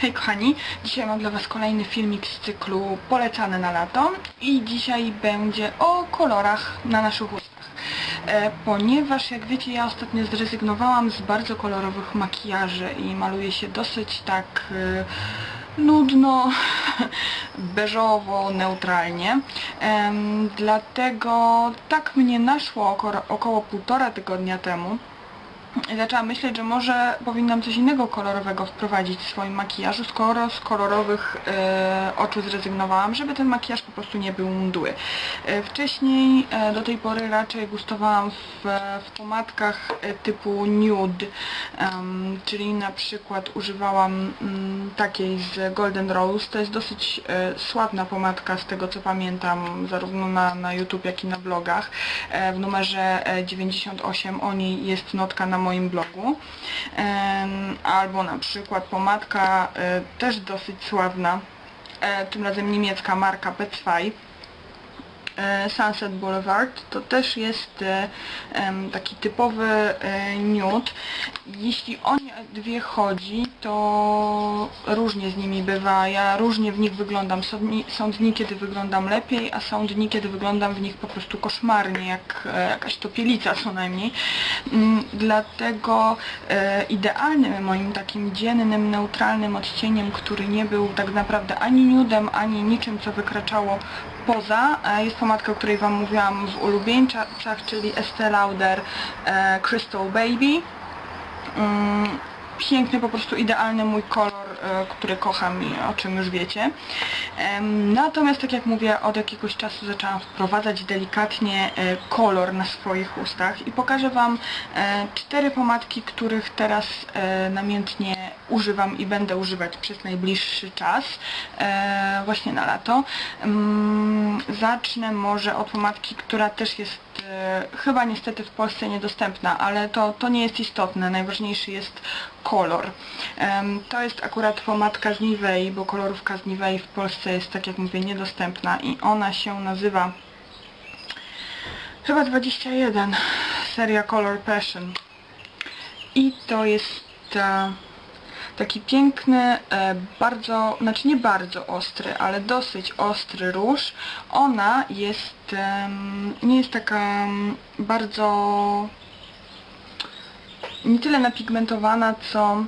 Hej kochani, dzisiaj mam dla Was kolejny filmik z cyklu Polecany na lato i dzisiaj będzie o kolorach na naszych ustach. E, ponieważ jak wiecie ja ostatnio zrezygnowałam z bardzo kolorowych makijaży i maluję się dosyć tak e, nudno, beżowo, neutralnie. Em, dlatego tak mnie naszło około, półtora tygodnia temu, zaczęłam myśleć, że może powinnam coś innego kolorowego wprowadzić w swoim makijażu, skoro z kolorowych e, oczu zrezygnowałam, żeby ten makijaż po prostu nie był mdły. E, wcześniej e, do tej pory raczej gustowałam w, w pomadkach e, typu nude, czyli na przykład używałam mm, takiej z Golden Rose. To jest dosyć e, sławna pomadka z tego co pamiętam, zarówno na, na YouTube jak i na blogach. E, w numerze e, 98 o niej jest notka na moim blogu. Albo na przykład pomadka e, też dosyć sławna, e, tym razem niemiecka marka P2 e, Sunset Boulevard to też jest e, taki typowy nude. Jeśli o dwie chodzi, to różnie z nimi bywa. Ja różnie w nich wyglądam. Są dni, są dni kiedy wyglądam lepiej, a są dni, kiedy wyglądam w nich po prostu koszmarnie, jak e, jakaś topielica co najmniej. Mm, Dlatego e, idealnym moim takim dziennym, neutralnym odcieniem, który nie był tak naprawdę ani nudem, ani niczym, co wykraczało poza, e, jest pomadka, o której Wam mówiłam w ulubieńcach, czyli Estee Lauder Crystal Baby. Piękny, po prostu idealny mój kolor, e, który kocham i o czym już wiecie. Natomiast, tak jak mówię, od jakiegoś czasu zaczęłam wprowadzać delikatnie e, kolor na swoich ustach i pokażę Wam e, cztery pomadki, których teraz namiętnie używam i będę używać przez najbliższy czas, właśnie na lato. Zacznę może od pomadki, która też jest chyba niestety w Polsce niedostępna, ale to, to nie jest istotne. Najważniejszy jest kolor. To jest akurat pomadka z Nivei, bo kolorówka z Nivei w Polsce jest, tak jak mówię, niedostępna i ona się nazywa chyba 21, seria Color Passion. I to jest e, taki piękny, e, bardzo, znaczy nie bardzo ostry, ale dosyć ostry róż. Ona jest, nie jest taka bardzo nie tyle napigmentowana, co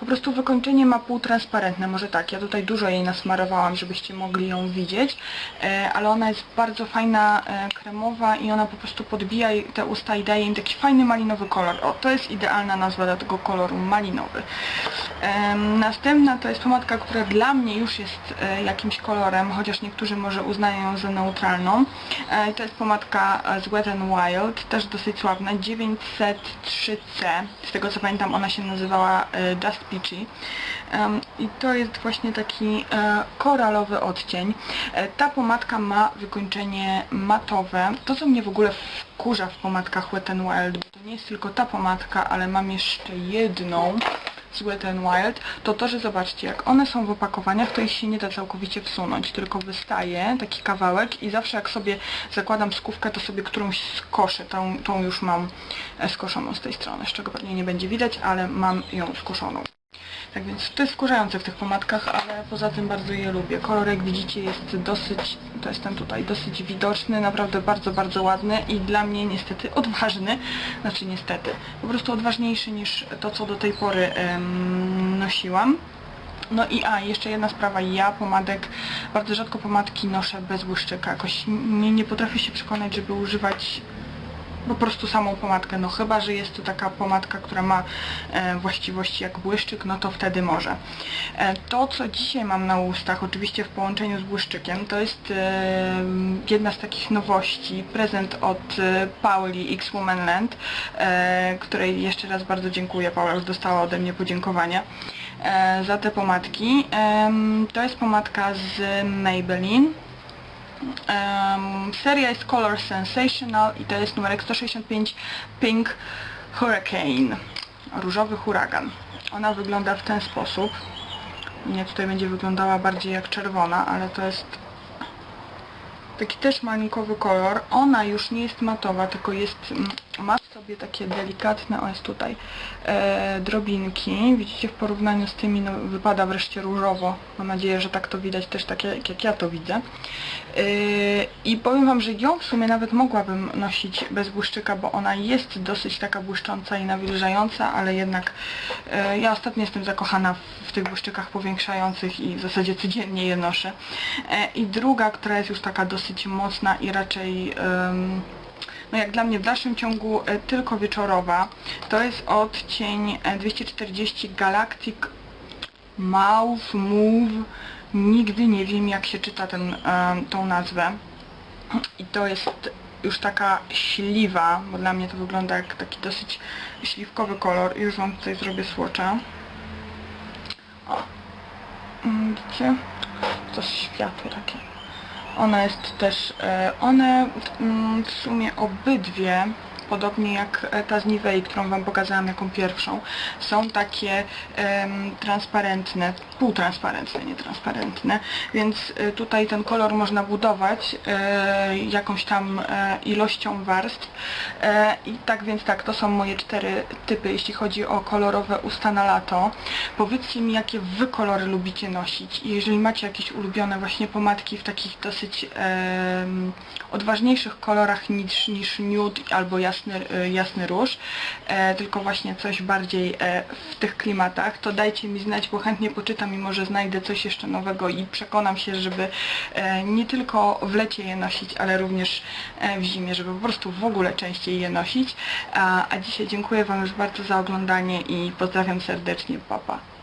po prostu wykończenie ma półtransparentne, może tak, ja tutaj dużo jej nasmarowałam, żebyście mogli ją widzieć, e, ale ona jest bardzo fajna, e, kremowa i ona po prostu podbija te usta i daje im taki fajny malinowy kolor. O, to jest idealna nazwa dla tego koloru, malinowy. Następna to jest pomadka, która dla mnie już jest e, jakimś kolorem, chociaż niektórzy może uznają ją za neutralną. E, To jest pomadka e, z Wet n Wild, też dosyć sławna, 903C. Z tego co pamiętam ona się nazywała Just Peachy. I to jest właśnie taki koralowy odcień. Ta pomadka ma wykończenie matowe. To co mnie w ogóle wkurza w pomadkach Wet n Wild, to nie jest tylko ta pomadka, ale mam jeszcze jedną z Wet n Wild, to to, że zobaczcie, jak one są w opakowaniach, to ich się nie da całkowicie wsunąć, tylko wystaje taki kawałek i zawsze jak sobie zakładam skówkę, to sobie którąś skoszę, tą, tą już mam e, skoszoną z tej strony, z czego pewnie nie będzie widać, ale mam ją skoszoną. Tak więc to jest wkurzające w tych pomadkach, ale poza tym bardzo je lubię. Kolor jak widzicie jest dosyć, to jest ten tutaj, dosyć widoczny, naprawdę bardzo, bardzo ładny i dla mnie niestety odważny, znaczy niestety, po prostu odważniejszy niż to, co do tej pory em, nosiłam. No i a, jeszcze jedna sprawa, ja pomadek, bardzo rzadko pomadki noszę bez błyszczyka, jakoś nie, nie potrafię się przekonać, żeby używać po prostu samą pomadkę, no chyba, że jest to taka pomadka, która ma e, właściwości jak błyszczyk, no to wtedy może. E, to, co dzisiaj mam na ustach, oczywiście w połączeniu z błyszczykiem, to jest e, jedna z takich nowości, prezent od Pauli X Woman Land, e, której jeszcze raz bardzo dziękuję, Paula już dostała ode mnie podziękowania za te pomadki. To jest pomadka z Maybelline. Em, seria jest Color Sensational i to jest numerek 165 Pink Hurricane. Różowy huragan. Ona wygląda w ten sposób. Nie, tutaj będzie wyglądała bardziej jak czerwona, ale to jest taki też malnikowy kolor. Ona już nie jest matowa, tylko jest, mm, ma w sobie takie delikatne, o jest tutaj, e, drobinki. Widzicie, w porównaniu z tymi no, wypada wreszcie różowo. Mam nadzieję, że tak to widać też tak jak, jak ja to widzę. E, I powiem Wam, że ją w sumie nawet mogłabym nosić bez błyszczyka, bo ona jest dosyć taka błyszcząca i nawilżająca, ale jednak e, ja ostatnio jestem zakochana w, w tych błyszczykach powiększających i w zasadzie codziennie je noszę. E, I druga, która jest już taka dosyć mocna i raczej... no jak dla mnie w dalszym ciągu e, tylko wieczorowa. To jest odcień e, 240 Galactic Mauve Move. Nigdy nie wiem jak się czyta ten, e, tą nazwę. I to jest już taka śliwa, bo dla mnie to wygląda jak taki dosyć śliwkowy kolor. Już Wam tutaj zrobię swatcha. O. Mm, Widzicie? To światło takie. Ona jest też, e, one mm, w sumie obydwie, podobnie jak e, ta z Nivei, którą Wam pokazałam jaką pierwszą, są takie transparentne, półtransparentne, nietransparentne, więc e, tutaj ten kolor można budować e, jakąś tam ilością warstw i tak więc tak, to są moje cztery typy, jeśli chodzi o kolorowe usta na lato. Powiedzcie mi, jakie Wy kolory lubicie nosić i jeżeli macie jakieś ulubione właśnie pomadki w takich dosyć odważniejszych kolorach niż, niż nude albo jasny, e, jasny róż, e, tylko właśnie coś bardziej e, w tych klimatach, to dajcie mi znać, bo chętnie poczytam i może znajdę coś jeszcze nowego i przekonam się, żeby nie tylko w lecie je nosić, ale również w zimie, żeby po prostu w ogóle częściej je nosić. A, a dzisiaj dziękuję Wam już bardzo za oglądanie i pozdrawiam serdecznie, papa.